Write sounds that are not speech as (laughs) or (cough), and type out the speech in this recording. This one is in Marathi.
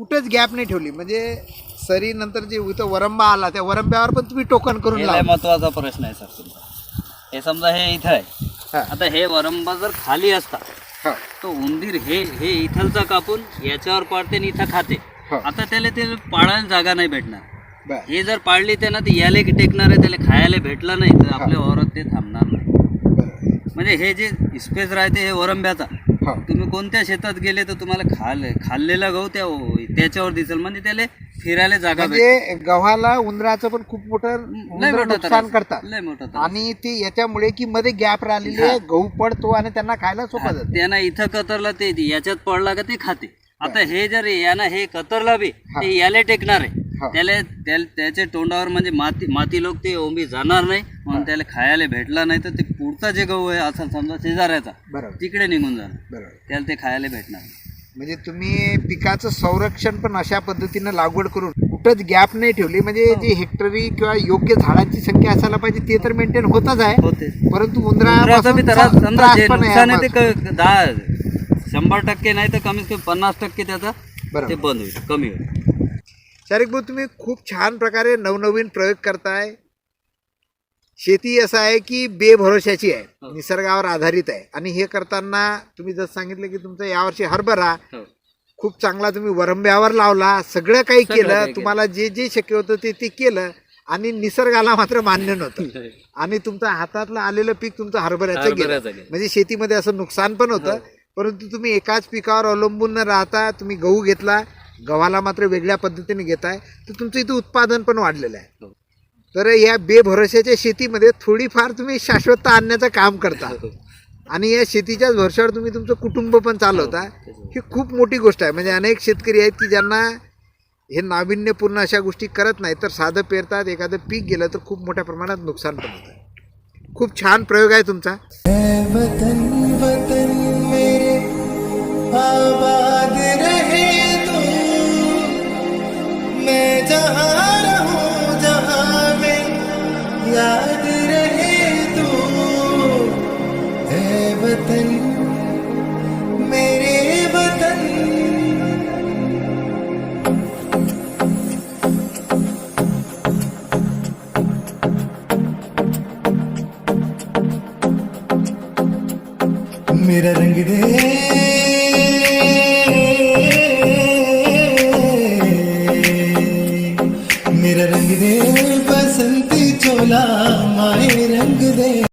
कुठेच गॅप नाही ठेवली. म्हणजे सरी नंतर जे इथं वरंबा आला त्या वरंब्यावर पण तुम्ही टोकन करून हे लय महत्त्वाचा प्रश्न आहे सर तुमचा. हे समजा हे इथं आहे. हा. आता हे वरंबा जर खाली असता हा. तो उंदीर हे हे इथलचा कापून याच्यावर पाडते आणि इथं खाते. हा. आता त्याला ते पाळायला जागा नाही भेटणार. बर. हे जर पाळली ते ना ते याले टेकणार आहे त्याला खायला भेटलं नाही तर आपल्या वावरात ते थांबणार नाही. म्हणजे हे जे स्पेस राहते हे वरंब्याचा. हा. तुम्ही कोणत्या शेतात गेले तर तुम्हाला खाल खाल्लेला गहू त्या त्याच्यावर दिसेल म्हणजे त्याला फिरायला जागा भेटेल. म्हणजे गव्हाला उंदराचं पण खूप मोठं लय उंदरं मोठा नुकसान त्रास. करतात लय मोठा त्रास. आणि ते याच्यामुळे की मध्ये गॅप राहिलेली आहे गहू पडतो आणि त्यांना खायला सोपं जातं त्यांना इथं कतरला ते याच्यात पडला का ते खाते आता हे जर यानं हे कतरला बी ते याले टेकणार आहे. त्याला त्याच्या तोंडावर म्हणजे माती माती लोक ते ओंबी जाणार नाही म्हणून त्याला खायला भेटला नाही तर ते पुढचा जे गहू आहे असं समजा शेजाऱ्याचा बरोबर. तिकडे निघून जाणार. बरोबर. त्याला ते खायला भेटणार. म्हणजे तुम्ही पिकाचं संरक्षण पण अशा पद्धतीनं लागवड करून कुठंच गॅप नाही ठेवली म्हणजे हो. जी हेक्टरी किंवा योग्य झाडांची संख्या असायला पाहिजे ते तर मेंटेन होतच आहे. परंतु दहा शंभर टक्के नाही तर कमीत कमी पन्नास टक्के त्याचा. ते बंद होईल कमी होईल. शारिक भाऊ तुम्ही खूप छान प्रकारे नवनवीन प्रयोग करताय. शेती असं आहे की बेभरोशाची आहे. हो. निसर्गावर आधारित आहे. आणि हे करताना तुम्ही जसं सांगितलं की तुमचं यावर्षी हरभरा हो. खूप चांगला तुम्ही वरंब्यावर लावला सगळं काही केलं तुम्हाला जे जे शक्य होतं ते ते केलं आणि निसर्गाला मात्र मान्य नव्हतं. (laughs) आणि तुमचं हातातलं आलेलं पीक तुमचं हरभऱ्याचं गेलं. हरभऱ्याचं गेलं. म्हणजे शेतीमध्ये असं नुकसान पण होतं परंतु तुम्ही एकाच पिकावर अवलंबून न राहता तुम्ही गहू घेतला गव्हाला मात्र वेगळ्या पद्धतीने घेताय तर तुमचं इथं उत्पादन पण वाढलेलं आहे. तर या बेभरोशाच्या शेतीमध्ये थोडीफार तुम्ही शाश्वतता आणण्याचं काम करता. आणि या शेतीच्याच भरशावर तुम्ही तुमचं कुटुंब पण चालवता. ही खूप मोठी गोष्ट आहे. म्हणजे अनेक शेतकरी आहेत की ज्यांना हे नाविन्यपूर्ण अशा गोष्टी करत नाही तर साधं पेरतात एखादं पीक गेलं तर खूप मोठ्या प्रमाणात नुकसान पण होतं. खूप छान प्रयोग आहे तुमचा. जहाँ जहाँ में याद रहे तू। वतन मेरे वतन। मेरा रंग दे। मेरा रंग दे बसंती चोला माए रंग दे